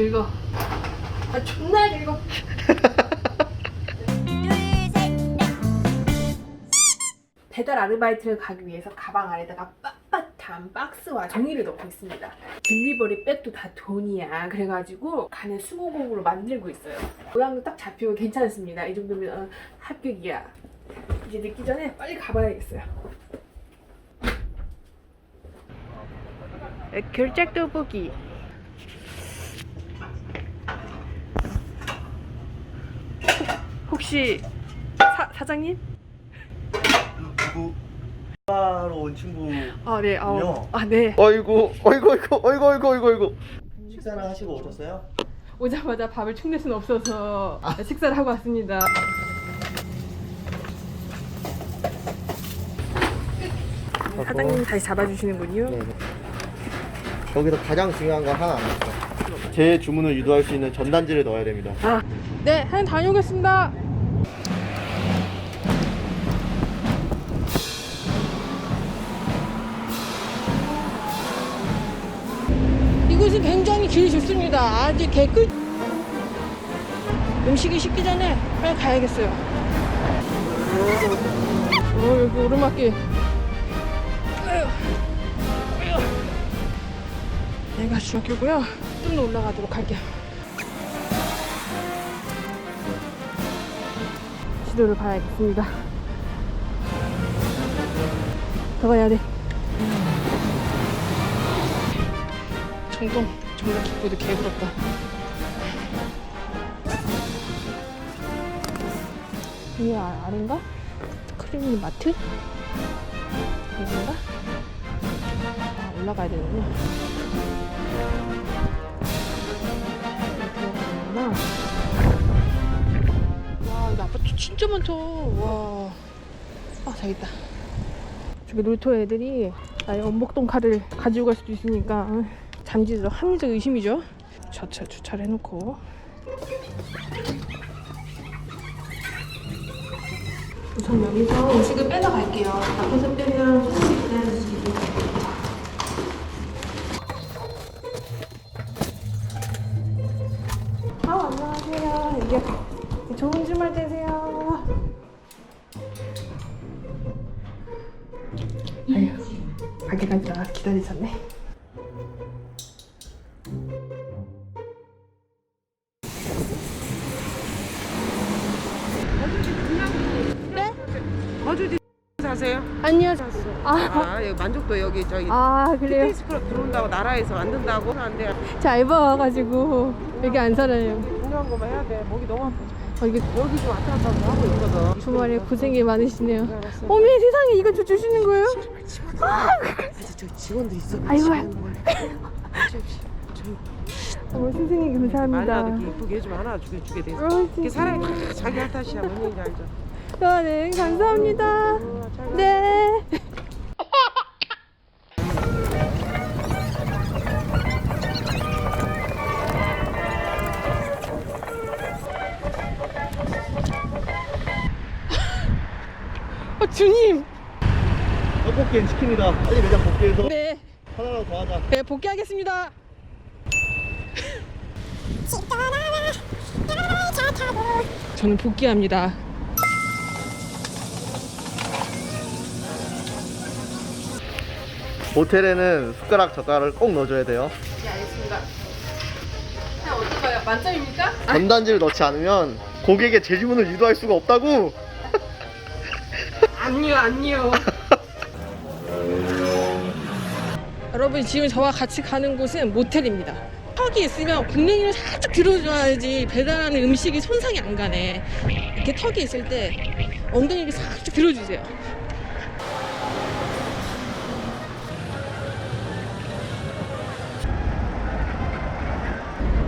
긁어. 아 존나 긁어. 배달 아르바이트를 가기 위해서 가방 안에다가 빳빳한 박스와 종이를 넣고 있습니다. 딜리버리 백도 다 돈이야. 그래가지고 간에 수고공으로 만들고 있어요. 모양도 딱 잡히고 괜찮습니다. 이 정도면 어, 합격이야. 이제 늦기 전에 빨리 가봐야겠어요. 결작 떡볶이. 혹시 사, 사장님? 누구? 바로 온 친구 아, 네. 아, 요. 아 네. 어이구 어이구 어이구 어이구 어이구 어이구 어이구 식사는 하시고 오셨어요? 오자마자 밥을 충낼 수는 없어서 식사를 하고 왔습니다. 사장님 다시 잡아주시는군요. 네. 여기서 가장 중요한 건 하나 남았어요 제 주문을 유도할 수 있는 전단지를 넣어야 됩니다 아, 네, 사장님 다녀오겠습니다. 이곳은 굉장히 길이 좋습니다. 아주 개꿀. 음식이 식기 전에 빨리 가야겠어요. 어, 여기 오르막길. 여기가 중학교고요. 좀 더 올라가도록 할게요. 지도를 봐야겠습니다. 더 가야 돼. 정동, 정동 킥보드 개부럽다. 이게 아, 아닌가? 크리미 마트? 여긴가? 아, 올라가야 되는구나. 들어가는구나. 진짜 많다. 와. 아, 있다. 저기 놀토 애들이 나의 원복동 칼을 가지고 갈 수도 있으니까 어, 잠지도 합리적 의심이죠. 저차 주차를 해놓고. 우선 여기서 음식을 빼다 갈게요. 앞에서 가게까지 기다리셨네. 네? 어디 사세요? 아니요. 아, 아 여기 만족도 여기 저기 아 그래요? 피트니스 클럽 들어온다고 나라에서 만든다고 하는데 제 알바 와가지고 여기 안 살아요. 중요한 거만 해야 돼 목이 너무 아파 어, 이게 여기 좀 왔다 갔다 하고 있거든 주말에 고생이 많으시네요. 네. 어머 세상에 이거 저 주시는 거예요? 아니 저 직원도 있어 아이고. 저 어머 선생님 감사합니다. 이렇게 이쁘게 해주면 하나 주게 주게 돼 어, 이게 진짜. 사람이 다 자기 할 탓이야 뭔 얘기인지 알죠? 아, 네 감사합니다. 어. 네. 주님. 떡볶이엔 치킨이다 빨리 매장 복귀해서 네. 하나라도 더 하자 네, 복귀하겠습니다. 저는 복귀합니다. 모텔에는 숟가락 젓가락을 꼭 넣어줘야 돼요 네, 알겠습니다. 그냥 어떤가요? 만점입니까? 전단지를 넣지 않으면 고객의 제 주문을 유도할 수가 없다고 아니요, 아니요. 여러분 지금 저와 같이 가는 곳은 모텔입니다. 턱이 있으면 국냉이를 살짝 들어줘야지 배달하는 음식이 손상이 안 가네. 이렇게 턱이 있을 때 엉덩이를 살짝 들어주세요.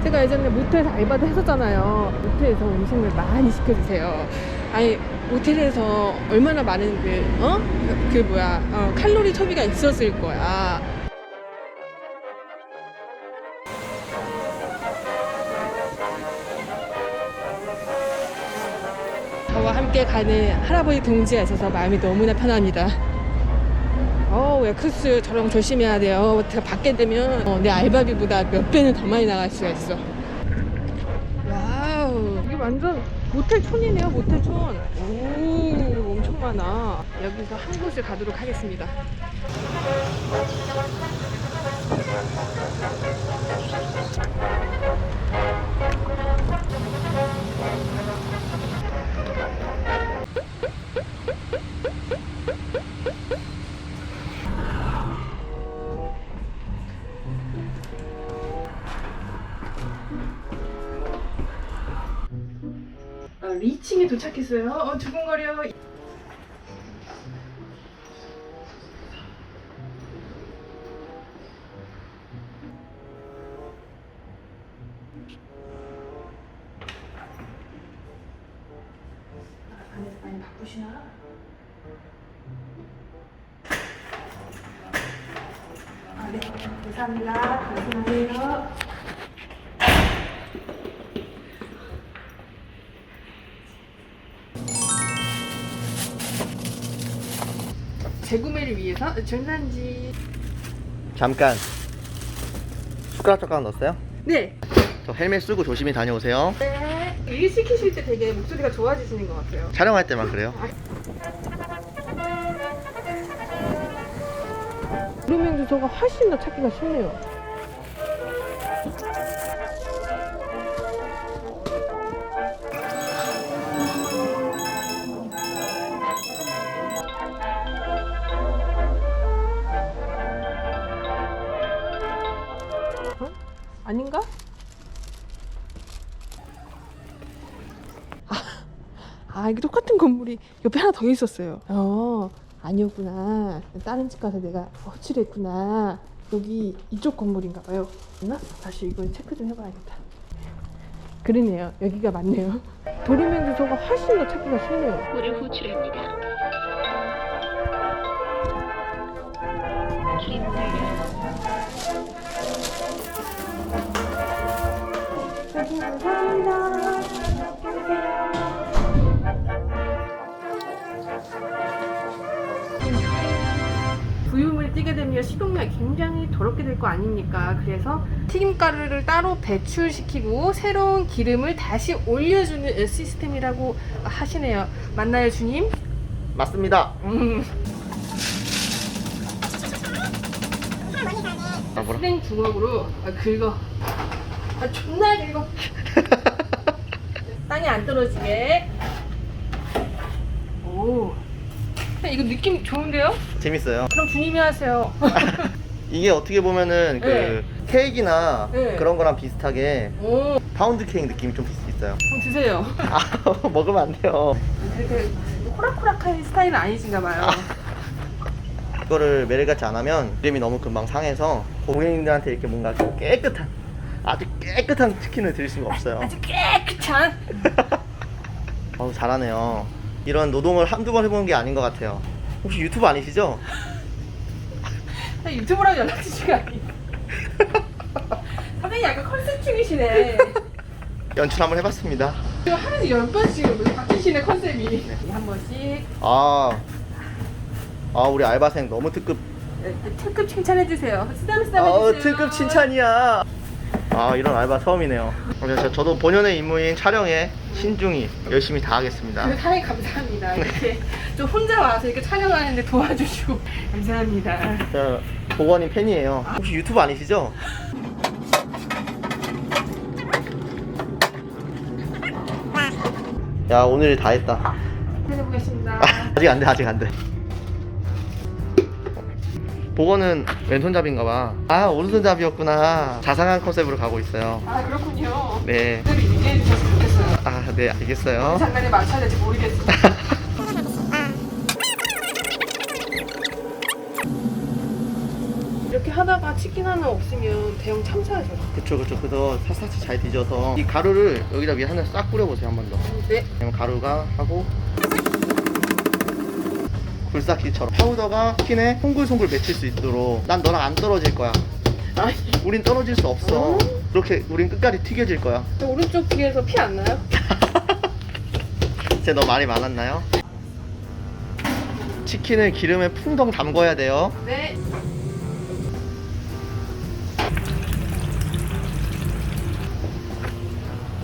제가 예전에 모텔에서 알바도 했었잖아요. 모텔에서 음식을 많이 시켜주세요. 아니 모텔에서 얼마나 많은 그 어? 그 뭐야 어, 칼로리 소비가 있었을 거야. 저와 함께 가는 할아버지 동지가 있어서 마음이 너무나 편합니다. 어우 엑스라고 엑스 저랑 조심해야 돼요. 제가 받게 되면 어, 내 알바비보다 몇 배는 더 많이 나갈 수가 있어. 와우, 이게 완전 모텔촌이네요, 모텔촌. 많아. 여기서 한 곳을 가도록 하겠습니다. 어, 리칭에 도착했어요. 어, 두근거려. 많이 바쁘시나? 아, 네. 감사합니다. 조심하세요. 재구매를 위해서 전산지. 잠깐 숟가락 잠깐 넣었어요? 네. 저 헬멧 쓰고 조심히 다녀오세요 네. 일 시키실 때 되게 목소리가 좋아지시는 것 같아요. 촬영할 때만 그래요 그러면 주소가 훨씬 더 찾기가 쉽네요. 이게 똑같은 건물이 옆에 하나 더 있었어요. 어, 아니었구나. 다른 집 가서 내가 허출했구나. 여기 이쪽 건물인가 봐요. 맞나? 다시 이걸 체크 좀 해봐야겠다. 그러네요. 여기가 맞네요. 도리면 주소가 훨씬 더 찾기가 쉽네요. 물을 호출합니다. 부유물 찌게 되면 식용량이 굉장히 더럽게 될 거 아닙니까? 그래서 튀김가루를 따로 배출시키고 새로운 기름을 다시 올려주는 시스템이라고 하시네요. 맞나요, 주님? 맞습니다 음. 아 뭐라? 수냉 주걱으로 아, 긁어. 아, 존나 긁어. 땅이 안 떨어지게. 오. 이거 느낌 좋은데요? 재밌어요 그럼 주님이 하세요. 이게 어떻게 보면은 그 네. 케이크나 네. 그런 거랑 비슷하게 오, 파운드 케이크 느낌이 좀 있어요 그럼 드세요. 아 먹으면 안 돼요 그렇게 호락호락한 스타일은 아니신가 봐요. 이거를 매일같이 안 하면 이름이 너무 금방 상해서 고객님들한테 이렇게 뭔가 깨끗한 아주 깨끗한 치킨을 드릴 수가 없어요 아주 깨끗한. 어우 잘하네요 이런 노동을 한두 번 해보는 게 아닌 것 같아요 혹시 유튜브 아니시죠? 유튜브랑 연락 주시가 아니에요. 선생님 약간 컨셉 중이시네. 연출 한번 해봤습니다 이거 하루에 열 번씩 바뀌시네 컨셉이. 한 번씩. 아, 아 우리 알바생 너무 특급 네, 특급 칭찬해 주세요. 쓰담쓰담 어, 해주세요. 특급 칭찬이야 아 이런 알바 처음이네요 그래서 저도 본연의 임무인 촬영에 신중히 열심히 다하겠습니다 그 사랑에 감사합니다. 이렇게 좀 혼자 와서 이렇게 촬영하는데 도와주시고 감사합니다. 저 보건님 팬이에요 혹시 유튜브 아니시죠? 야 오늘 다 했다 해보겠습니다. 아, 아직 안 돼 아직 안 돼 보건은 왼손잡이인가봐 아 오른손잡이였구나 자상한 컨셉으로 가고 있어요 아 그렇군요. 네 그대로 얘기해 주셨으면 좋겠어요. 아, 네, 알겠어요. 장난에 맞춰야 될지 모르겠어요. 이렇게 하다가 치킨 하나 없으면 대형 참사하죠. 그쵸, 그쵸. 그래서 샅샅이 잘 뒤져서 이 가루를 여기다 위에 하나 싹 뿌려보세요, 한 번 더. 네. 그러면 가루가 하고 굴삭기처럼 파우더가 치킨에 송글송글 맺힐 수 있도록 난 너랑 안 떨어질 거야. 아니, 우린 떨어질 수 없어. 어? 그렇게 우린 끝까지 튀겨질 거야. 저 오른쪽 귀에서 피 안 나요? 제너 말이 많았나요? 치킨을 기름에 풍덩 담궈야 돼요. 네.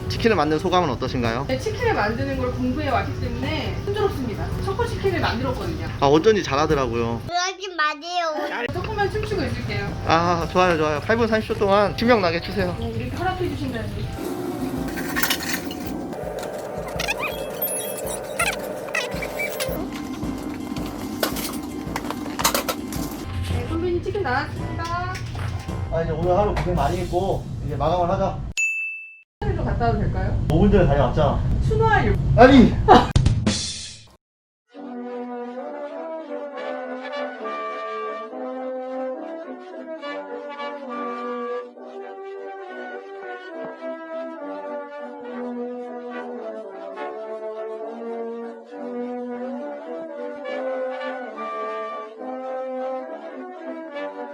치킨을 만든 소감은 어떠신가요? 네, 치킨을 만드는 걸 공부해 왔기 때문에 힘들었습니다. 초코 치킨을 만들었거든요. 아 어쩐지 잘하더라고요. 그러지 마세요. 조금만 춤추고 있을게요. 아 좋아요 좋아요. 8분 30초 동안 신명 나게 추세요. 네, 이렇게 허락해 주신다니. 네, 선배님 치킨 나왔습니다. 아 이제 오늘 하루 고생 많이 했고 이제 마감을 하자. 좀 갔다 와도 될까요? 5분 전에 다녀왔잖아. 순화하려고. 아니